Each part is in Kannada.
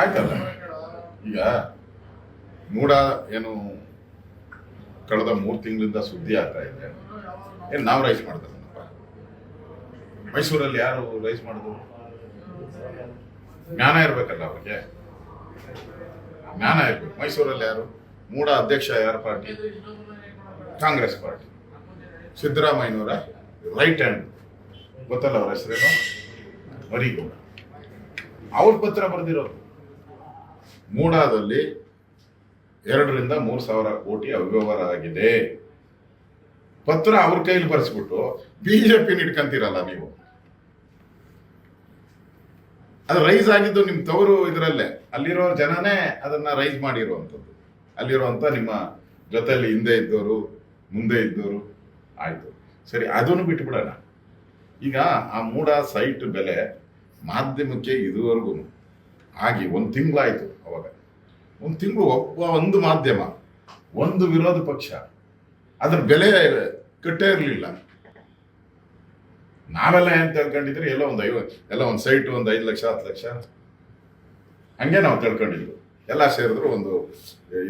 ಆಯ್ತಲ್ಲ? ಈಗ ಮೂಡ ಏನು ಕಳೆದ ಮೂರು ತಿಂಗಳಿಂದ ಸುದ್ದಿ ಆಗ್ತಾ ಇದೆ. ಏನು ನಾವು ರೈಸ್ ಮಾಡ್ತಾರಪ್ಪ ಮೈಸೂರಲ್ಲಿ ಯಾರು ರೈಸ್ ಮಾಡಿದ್ರು ಜ್ಞಾನ ಇರಬೇಕಲ್ಲ ಅವ್ರಿಗೆ. ಜ್ಞಾನ ಇರಬೇಕು. ಮೈಸೂರಲ್ಲಿ ಯಾರು? ಮೂಡ ಅಧ್ಯಕ್ಷ ಯಾರ ಪಾರ್ಟಿ? ಕಾಂಗ್ರೆಸ್ ಪಾರ್ಟಿ. ಸಿದ್ದರಾಮಯ್ಯನವರ ರೈಟ್ ಹ್ಯಾಂಡ್ ಗೊತ್ತಲ್ಲ ಅವ್ರ ಹೆಸರೇನು? ಮರಿಗೌಡ. ಅವ್ರ ಪತ್ರ ಬರೆದಿರೋದು. ಮೂಡಾದಲ್ಲಿ ಎರಡರಿಂದ ಮೂರು ಸಾವಿರ ಕೋಟಿ ಅವ್ಯವಹಾರ ಆಗಿದೆ ಪತ್ರ ಅವ್ರ ಕೈಲಿ ಬರೆಸ್ಬಿಟ್ಟು ಬಿಜೆಪಿ ಇಟ್ಕೊಂತೀರಲ್ಲ ನೀವು. ಅದು ರೈಸ್ ಆಗಿದ್ದು ನಿಮ್ಮ ತವರು ಇದರಲ್ಲೇ. ಅಲ್ಲಿರೋ ಜನನೇ ಅದನ್ನ ರೈಸ್ ಮಾಡಿರುವಂಥದ್ದು. ಅಲ್ಲಿರುವಂಥ ನಿಮ್ಮ ಜೊತೆಯಲ್ಲಿ ಹಿಂದೆ ಇದ್ದವರು ಮುಂದೆ ಇದ್ದವರು ಆಯ್ತು. ಸರಿ, ಅದನ್ನು ಬಿಟ್ಬಿಡೋಣ. ಈಗ ಆ ಮೂಡ ಸೈಟ್ ಬೆಲೆ ಮಾಧ್ಯಮಕ್ಕೆ ಇದುವರೆಗೂ ಆಗಿ ಒಂದು ತಿಂಗಳಾಯಿತು ಅವಾಗ. ಒಂದು ತಿಂಗಳು ಒಬ್ಬ ಒಂದು ಮಾಧ್ಯಮ, ಒಂದು ವಿರೋಧ ಪಕ್ಷ. ಅದ್ರ ಬೆಲೆ ಕಟ್ಟೇ ಇರಲಿಲ್ಲ. ನಾವೆಲ್ಲ ಏನು ತಿಳ್ಕೊಂಡಿದ್ರೆ ಎಲ್ಲ ಒಂದು ಐವತ್ತು ಎಲ್ಲ ಒಂದು ಸೈಟ್ ಒಂದು ಐದು ಲಕ್ಷ, ಹತ್ತು ಲಕ್ಷ. ಹಂಗೆ ನಾವು ತಿಳ್ಕೊಂಡಿದ್ವಿ. ಎಲ್ಲ ಸೇರಿದ್ರು ಒಂದು,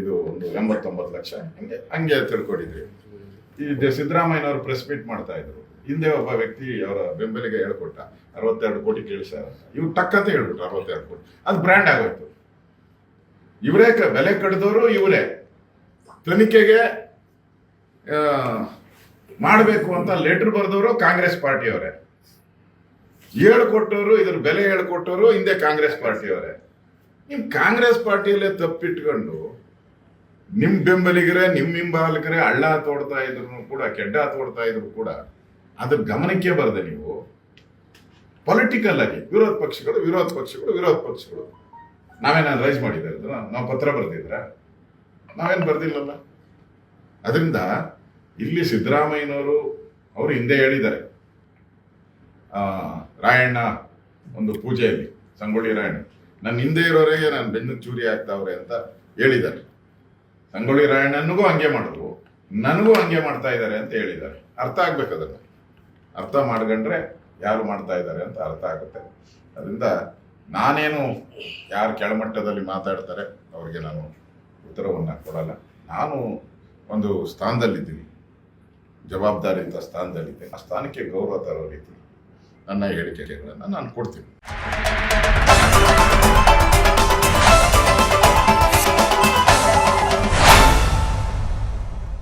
ಇದು ಒಂದು ಎಂಬತ್ತೊಂಬತ್ತು ಲಕ್ಷ. ಹಂಗೆ ಹಂಗೆ ತಿಳ್ಕೊಂಡಿದ್ವಿ. ಈ ಸಿದ್ದರಾಮಯ್ಯನವರು ಪ್ರೆಸ್ ಮೀಟ್ ಮಾಡ್ತಾ ಇದ್ರು. ಹಿಂದೆ ಒಬ್ಬ ವ್ಯಕ್ತಿ ಅವರ ಬೆಂಬಲಿಗೆ ಹೇಳ್ಕೊಟ್ಟ, ಅರವತ್ತೆರಡು ಕೋಟಿ ಕೇಳಿಸ್ಯಾರ ಇವ್ರು ಟಕ್ ಅಂತ ಹೇಳ್ಬಿಟ್ರು, ಅರವತ್ತೆರಡು ಕೋಟಿ. ಅದು ಬ್ರ್ಯಾಂಡ್ ಆಗೋಯ್ತು. ಇವರೇ ಬೆಲೆ ಕಡಿದವರು ಇವರೇ. ತನಿಖೆಗೆ ಮಾಡಬೇಕು ಅಂತ ಲೆಟರ್ ಬರೆದವರು ಕಾಂಗ್ರೆಸ್ ಪಾರ್ಟಿಯವರೇ. ಹೇಳ್ಕೊಟ್ಟವರು ಇದ್ರ ಬೆಲೆ ಹೇಳ್ಕೊಟ್ಟವರು ಹಿಂದೆ ಕಾಂಗ್ರೆಸ್ ಪಾರ್ಟಿಯವರೇ. ನಿಮ್ ಕಾಂಗ್ರೆಸ್ ಪಾರ್ಟಿಯಲ್ಲೇ ತಪ್ಪಿಟ್ಕೊಂಡು, ನಿಮ್ ಬೆಂಬಲಿಗರೇ ನಿಮ್ಮ ಹಿಂಬಾಲಕರೇ ಹಳ್ಳ ತೋಡ್ತಾ ಇದ್ರು ಕೂಡ, ಕೆಡ್ಡ ತೋಡ್ತಾ ಇದ್ರು ಕೂಡ ಅದ್ರ ಗಮನಕ್ಕೆ ಬರದೆ ನೀವು ಪೊಲಿಟಿಕಲ್ ಆಗಿ ವಿರೋಧ ಪಕ್ಷಗಳು ವಿರೋಧ ಪಕ್ಷಗಳು ವಿರೋಧ ಪಕ್ಷಗಳು. ನಾವೇನಾದ್ರು ರೈಸ್ ಮಾಡಿದ್ರೆ ನಾವು ಪತ್ರ ಬರೆದಿದ್ರ, ನಾವೇನು ಬರ್ದಿಲ್ಲಲ್ಲ. ಅದರಿಂದ ಇಲ್ಲಿ ಸಿದ್ದರಾಮಯ್ಯನವರು ಅವರು ಹಿಂದೆ ಹೇಳಿದ್ದಾರೆ. ರಾಯಣ್ಣ ಒಂದು ಪೂಜೆಯಲ್ಲಿ, ಸಂಗೊಳ್ಳಿ ರಾಯಣ್ಣ. ನನ್ನ ಹಿಂದೆ ಇರೋರಿಗೆ ನಾನು ಬೆನ್ನು ಚೂರಿ ಆಗ್ತಾವ್ರೆ ಅಂತ ಹೇಳಿದ್ದಾರೆ. ಸಂಗೊಳ್ಳಿ ರಾಯಣ್ಣನಿಗೂ ಹಂಗೆ ಮಾಡಿದ್ರು. ನನಗೂ ಹಂಗೆ ಮಾಡ್ತಾ ಇದ್ದಾರೆ ಅಂತ ಹೇಳಿದ್ದಾರೆ. ಅರ್ಥ ಆಗ್ಬೇಕು ಅದನ್ನು. ಅರ್ಥ ಮಾಡ್ಕೊಂಡ್ರೆ ಯಾರು ಮಾಡ್ತಾ ಇದ್ದಾರೆ ಅಂತ ಅರ್ಥ ಆಗುತ್ತೆ. ಅದರಿಂದ ನಾನೇನು ಯಾರು ಕೆಳಮಟ್ಟದಲ್ಲಿ ಮಾತಾಡ್ತಾರೆ ಅವರಿಗೆ ನಾನು ಉತ್ತರವನ್ನು ಕೊಡಲ್ಲ. ನಾನು ಒಂದು ಸ್ಥಾನದಲ್ಲಿದ್ದೀನಿ. ಜವಾಬ್ದಾರಿಯುತ ಸ್ಥಾನದಲ್ಲಿದ್ದೆ ಆ ಸ್ಥಾನಕ್ಕೆ ಗೌರವ ತರೋ ರೀತಿ ನನ್ನ ಹೇಳಿಕೆಗಳನ್ನು ನಾನು ಕೊಡ್ತೀನಿ.